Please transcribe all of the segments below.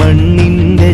മണ്ണിന്റെ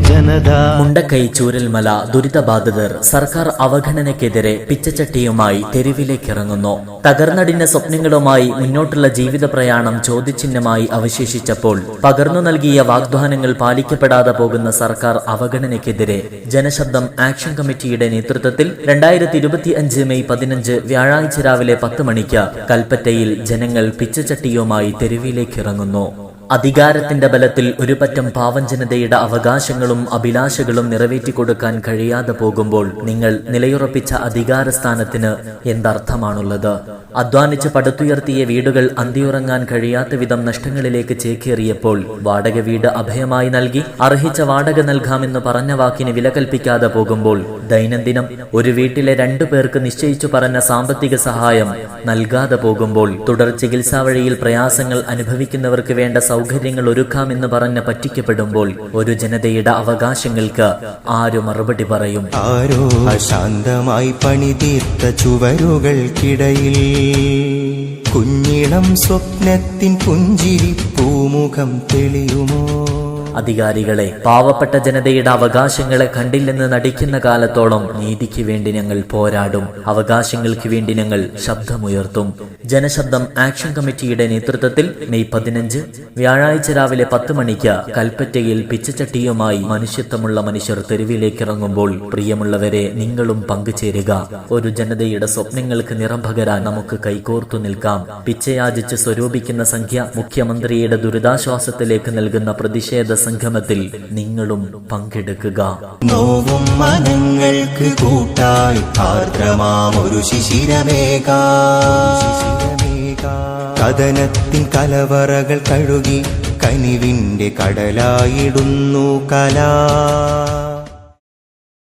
മുണ്ടക്കൈ ചൂരൽമല ദുരിതബാധിതർ സർക്കാർ അവഗണനയ്ക്കെതിരെ പിച്ചച്ചട്ടിയുമായി തെരുവിലേക്കിറങ്ങുന്നു. തകർന്നടിഞ്ഞ സ്വപ്നങ്ങളുമായി മുന്നോട്ടുള്ള ജീവിത പ്രയാണം ചോദ്യചിഹ്നമായി അവശേഷിച്ചപ്പോൾ പകർന്നു നൽകിയ വാഗ്ദാനങ്ങൾ പാലിക്കപ്പെടാതെ പോകുന്ന സർക്കാർ അവഗണനയ്ക്കെതിരെ ജനശബ്ദം ആക്ഷൻ കമ്മിറ്റിയുടെ നേതൃത്വത്തിൽ രണ്ടായിരത്തി ഇരുപത്തി അഞ്ച് മെയ് പതിനഞ്ച് വ്യാഴാഴ്ച രാവിലെ പത്ത് മണിക്ക് കൽപ്പറ്റയിൽ ജനങ്ങൾ പിച്ചച്ചട്ടിയുമായി തെരുവിലേക്കിറങ്ങുന്നു. അധികാരത്തിന്റെ ബലത്തിൽ ഒരു പറ്റം പാവം ജനതയുടെ അവകാശങ്ങളും അഭിലാഷകളും നിറവേറ്റിക്കൊടുക്കാൻ കഴിയാതെ പോകുമ്പോൾ നിങ്ങൾ നിലയുറപ്പിച്ച അധികാരസ്ഥാനത്തിന് എന്തർത്ഥമാണുള്ളത്? അധ്വാനിച്ച് പടുത്തുയർത്തിയ വീടുകൾ അന്തിയുറങ്ങാൻ കഴിയാത്ത വിധം നഷ്ടങ്ങളിലേക്ക് ചേക്കേറിയപ്പോൾ വാടക വീട് അഭയമായി നൽകി അർഹിച്ച വാടക നൽകാമെന്ന് പറഞ്ഞ വാക്കിന് വില കൽപ്പിക്കാതെ പോകുമ്പോൾ ദൈനംദിനം ഒരു വീട്ടിലെ രണ്ടു പേർക്ക് നിശ്ചയിച്ചു പറഞ്ഞ സാമ്പത്തിക സഹായം നൽകാതെ പോകുമ്പോൾ തുടർ ചികിത്സാ വഴിയിൽ പ്രയാസങ്ങൾ അനുഭവിക്കുന്നവർക്ക് വേണ്ട സൗകര്യങ്ങൾ ഒരുക്കാമെന്ന് പറഞ്ഞ് പറ്റിക്കപ്പെടുമ്പോൾ ഒരു ജനതയുടെ അവകാശങ്ങൾക്ക് ആരും മറുപടി പറയും? ആരോ അശാന്തമായി പണിതീർത്ത ചുവരുകൾക്കിടയിൽ കുഞ്ഞിളം സ്വപ്നത്തിൻ പുഞ്ചിരി പൂമുഖം തെളിയുമോ? അധികാരികളെ പാവപ്പെട്ട ജനതയുടെ അവകാശങ്ങളെ കണ്ടില്ലെന്ന് നടിക്കുന്ന കാലത്തോളം നീതിക്ക് വേണ്ടി ഞങ്ങൾ പോരാടും. അവകാശങ്ങൾക്ക് വേണ്ടി ഞങ്ങൾ ശബ്ദമുയർത്തും. ജനശബ്ദം ആക്ഷൻ കമ്മിറ്റിയുടെ നേതൃത്വത്തിൽ മെയ് പതിനഞ്ച് വ്യാഴാഴ്ച രാവിലെ പത്ത് മണിക്ക് കൽപ്പറ്റയിൽ പിച്ചച്ചട്ടിയുമായി മനുഷ്യത്വമുള്ള മനുഷ്യർ തെരുവിലേക്ക് ഇറങ്ങുമ്പോൾ പ്രിയമുള്ളവരെ നിങ്ങളും പങ്കുചേരുക. ഒരു ജനതയുടെ സ്വപ്നങ്ങൾക്ക് നിറം പകരാൻ നമുക്ക് കൈകോർത്തു നിൽക്കാം. പിച്ചയാചിച്ച് സ്വരൂപിക്കുന്ന സംഖ്യ മുഖ്യമന്ത്രിയുടെ ദുരിതാശ്വാസത്തിലേക്ക് നൽകുന്ന പ്രതിഷേധ സംഗമത്തിൽ നിങ്ങളും പങ്കെടുക്കുക. നോവും മനങ്ങൾക്ക് കൂട്ടായി ആർദ്രമാമൊരു ശിശിരമേക. കഥനത്തിൻ കലവറകൾ കഴുകി കനിവിന്റെ കടലായിടുന്നു കലാ.